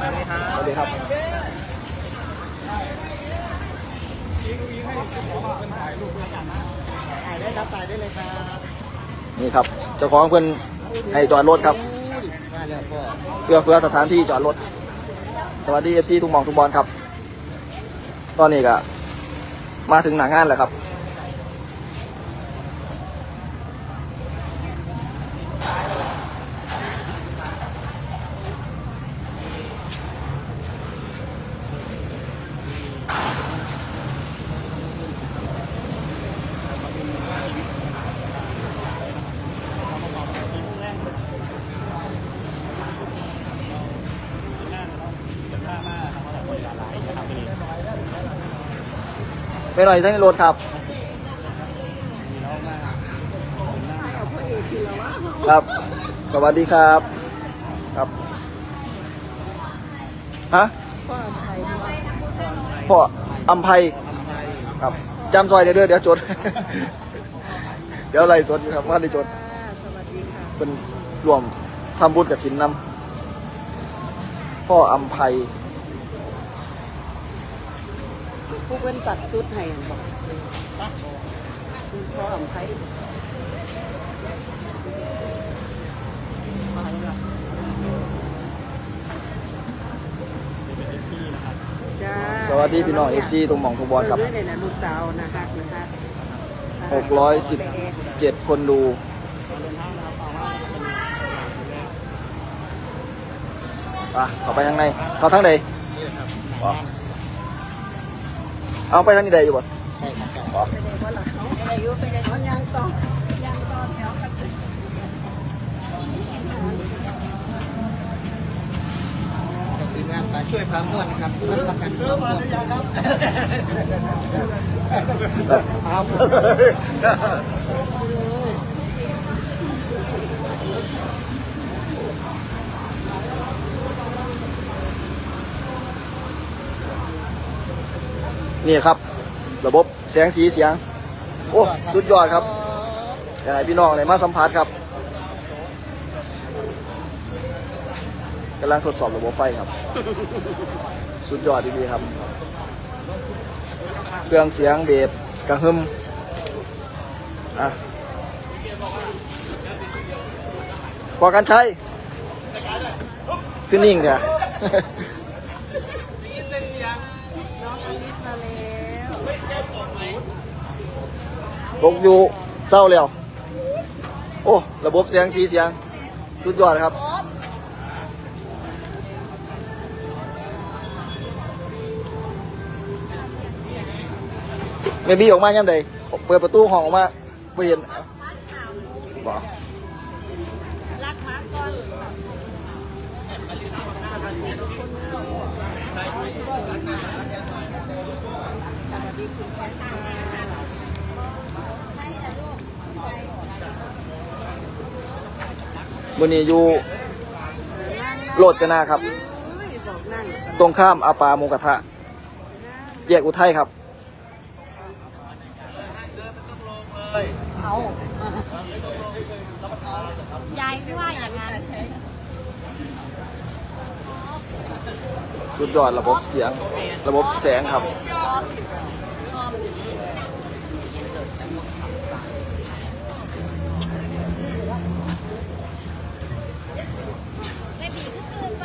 สวัสดีครับถ่ายได้รับถ่ายได้เลยครับนี่ครับเจ้าของเพื่อนให้จอดรถครับ มาแล้วพ่อเพื่อเฟือสถานที่จอดรถ สวัสดีเอฟซีทุกหมองทุกบอลครับ ตอนนี้ก็มาถึงหนางานแล้วครับ หน่อยทั้งรถครับ ครับ สวัสดีครับ ครับ ฮะ พ่ออัมไพครับจำซอยเดี๋ยวเด้อเดี๋ยวจด เดี๋ยวไล่สดอยู่ครับว่าได้จดสวัสดีค่ะเป็นรวมทำบุญกับถินนำพ่ออัมไพ ผู้เป็นตัดสุดให้บอกคุณพ่ออำไพจ้าสวัสดีพี่น้องเอฟซีตรงหมองทุกบอลครับ เด้วยเนี่ยนะลูกสาวนะคะนะคะ617 คนดู อะเข้าไปทางใน เข้าทางใดอ๋อ เอาไปทางนี้ได้อยู่บ่อ๋อไปเลยว่าหลังเขาอายุไปเลยเขายางต่อยางต่อแถวกันทีมงานมาช่วยพาม่วนนะครับรับประกันความม่วนครับ นี่ครับ ระบบแสงสีเสียง โอ้สุดยอดครับอยากให้พี่น้องเลยมาสัมผัสครับกำลังทดสอบระบบไฟครับ สุดยอดดีๆครับ เครื่องเสียงเบสกระหึ่มอะพอกันใช้ขึ้นนิ่งเนี่ย น้องอลิสมาแล้ว ตกอยู่เศร้าแล้ว โอ้ ระบบเสียงสีเสียง สุดยอดครับ ไม่มีออกมายังไงเปิดประตูห้องออกมาไม่เห็นบอกรัก มาก่อนมือนี้อยู่โลดจนาครับเฮ้ยบอกนั่งตรงข้ามอาปาหมูกระทะ แยกอุทัยครับ เอายายไม่ว่าอย่างนั้นสุดยอดระบบเสียง ระบบแสงครับ ไม่บีขึ้นเกินไป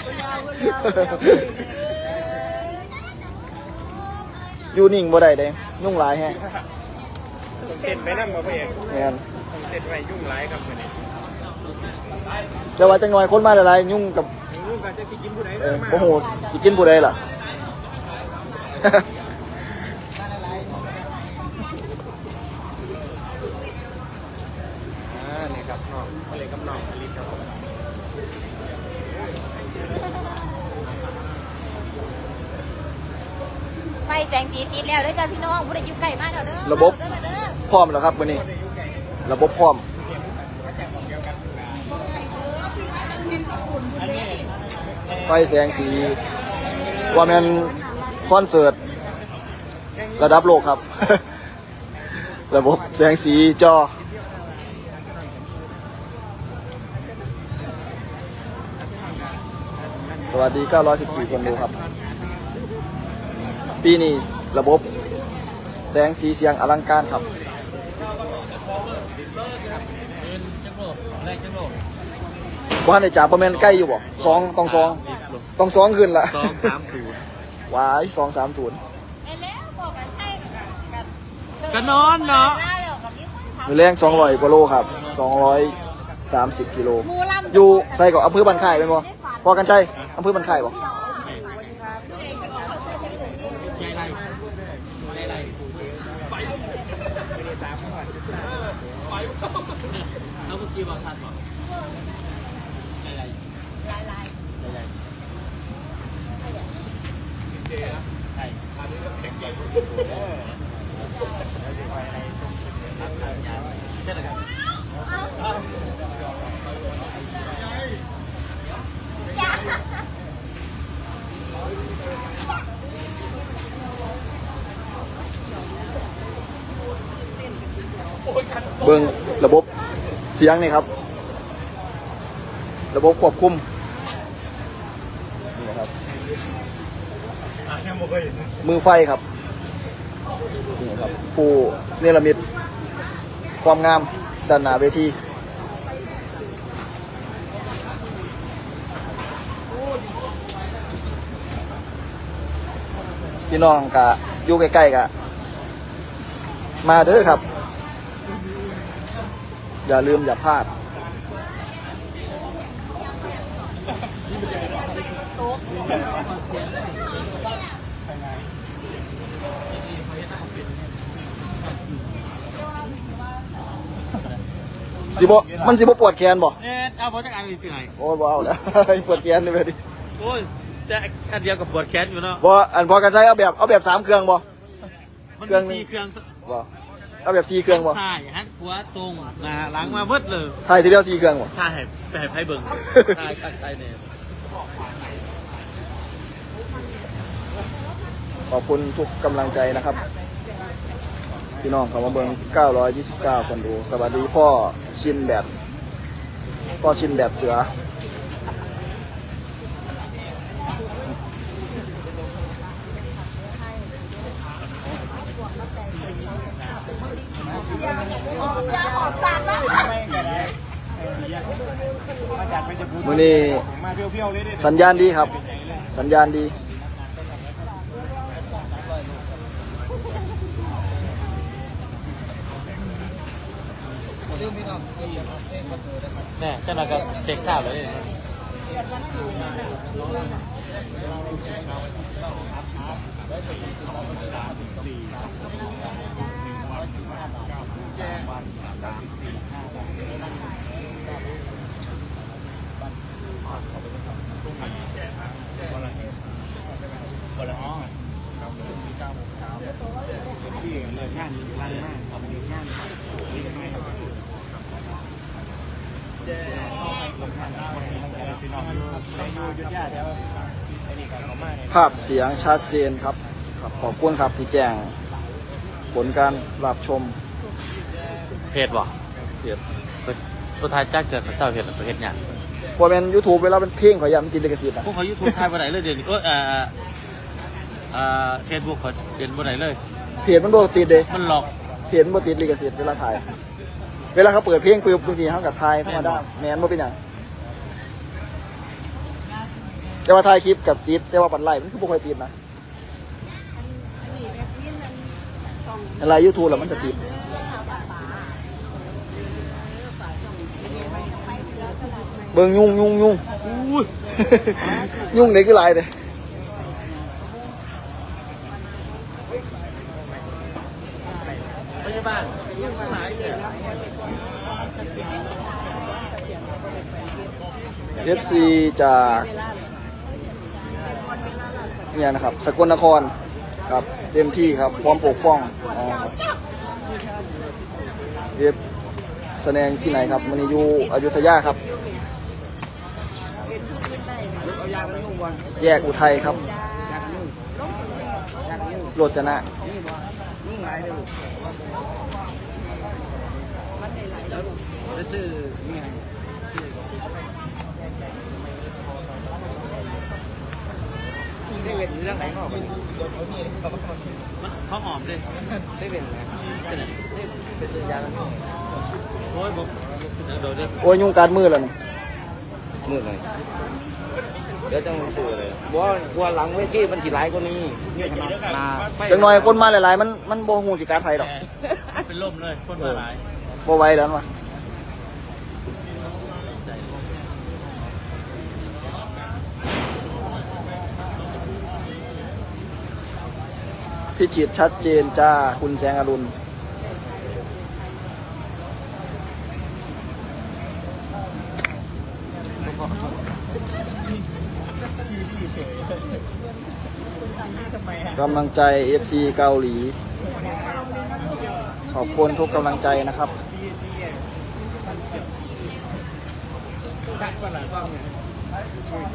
อะอยู่นิ่งบ่ได้เด้ยุ่งหลายแฮะเต้นไปนั่งมาพี่เอกแม่นเต้นไปยุ่งหลายครับวันนี้แต่ว่าจังหน่อยคนมาหลายๆยุ่งกับลูกการจะสิกินผู้ใดเอเด้ออมาโอ้โหสิกินผู้ใดล่ะ บ น้องมาเล่นกับน้องอลิสครับผม ไฟ แสงสีติดแล้วเด้อจ้าพี่น้องผู้ใดอยู่ไกลมากเด้อเด้อระบบ เด้อเด้อพร้อมแล้วครับวันนี้ ระบบพร้อม ไฟแสงสีว่าแมนคอนเสิร์ตระดับโลกครับ ระบบแสงสีจอสวัสดี 914 คนดูครับ ปีนี้ระบบแสงสีเสียงอลังการครับว่าในจ่าประเมนใกล้อยู่บ่สองต้องสองต้องสองขึ้นละสองสามศูนย์วายสองสามศูนย์ไปแล้วบอกกันใช่กับกับก็นอนเนาะได้แล้วกับยิ่งคนมือแรงสองร้อยกว่าโลครับสองร้อยสามสิบกิโลมูลำอยู่ใส่กับอำเภอบันค่ายเป็นบ่พอกันใช่อำเภอบันค่ายบ่ ยายไรยายไรไปไปแล้วเมื่อกี้บอกทันบอกยายไรลายลายยายไรใช่ใช่เลยครับ เบิ่งระบบเสียงนี่ครับ ระบบควบคุมนี่นะครับมือไฟครับนี่ครับผู้เนรมิตความงามด้านหน้าเวทีพี่น้องกะอยู่ใกล้ๆกะ มาเด้อครับ อย่าลืมอย่าพลาดสิบ่มันสิบ่ปวดแขนบ่เอ๊ะเอาพอจะอ่านอีกสิไหนโอ้ยบ่เอาแล้วปวดแขนเลยเว้ยดิโอ้ยแต่อันเดียวกับบวดแคสอยู่เนาะบ่อันพอกันใช้เอาแบบเอาแบบสามเครื่องบ่มันเครื่มีองหนึ่งสี่เครื่องบ่ เอาแบบสี่เครื่องบ่ซ้ายหันขวาตรงหน้าหลังมาเบิดเลยถ่ายทีเดียวสี่เครื่องบ่ถ้าให้ไปให้ไพ่เบิ่งถ้าอันไทยเนี่ยขอบคุณทุกกำลังใจนะครับ พี่น้องเขามาเบิ่ง929 คนดู สวัสดีพ่อชินแบดพ่อชินแบดเสือ มือนี้สัญญาณดีครับ สัญญาณดี เนี่ยเจ้าหน้าก็เช็คทราบเลยเนี่ย ภาพเสียงชัดเจนครับครับขอบคุณครับที่แจ้งผลการรับชมเพจบ่เพจสุดท้ายจ้าเกิดเจ้าเพจประเทศเนี่ยพอเป็น YouTube เวลาเป็นเพลงขอยำติดลิขสิทธิ์นะพวกเขายูทูบไทยบ่ไหนเลยเดี๋ยวนี้ก็เอ่อเอ่อเฟซบุ๊กเขาเด่นบ่ไหนเลย เพจมันโดนติดเลยมันหลอกเพจมันบ่ติดลิขสิทธิ์เวลาถ่าย เวลาเขาเปิดเพลงปุ๊บบางทีเขากับถ่ายธรรมดาแมนบ่เป็นหยัง แต่ว่าถ่ายคลิปกับติดแต่ว่าปัดไล่มันคือบ่ค่อยติดนะอันนี้แอดมินนั้นต้องอะไร YouTube แล้วมันจะติดเบิ่งยุ่งยุ่งยุ่งอุ้ยยุ่งเด็กคือหลายเลยพยาบาลยังหายเนี่ย FC จาก เนี่ยนะครับ สกลนครครับเต็มที่ครับพร้อมปกป้องอ๋อครับเอฟแสดงที่ไหนครับมันอยู่อยุธยาครับ แยกอุทัยครับโรจนะได้หลายลูกไปซื้อนี่ไงได้ เว้นเรื่องไหนก็ไปมันเขาหอมเลยได้เว้นไหนได้ไปซื้อยาแล้วโอ้ยผมเดี๋ยวเดี๋ยวโอ้ยยุ่งการมือแล้วนี่มือไหนเดี๋ยวจังซื้อเลยบ่กลัวหลังเวทีมันสิหลายกว่านี้นี่ขนาดจังหน่อยคนมาหลายๆ มันมันโบ่ฮู้สิการไผดอก เป็นล่มเลยคนมาหลายโบไหวแล้วว พิจิตชัดเจนจ้า คุณแสงอรุณกำลังใจ FC เกาหลี ขอบคุณทุกกำลังใจนะครับ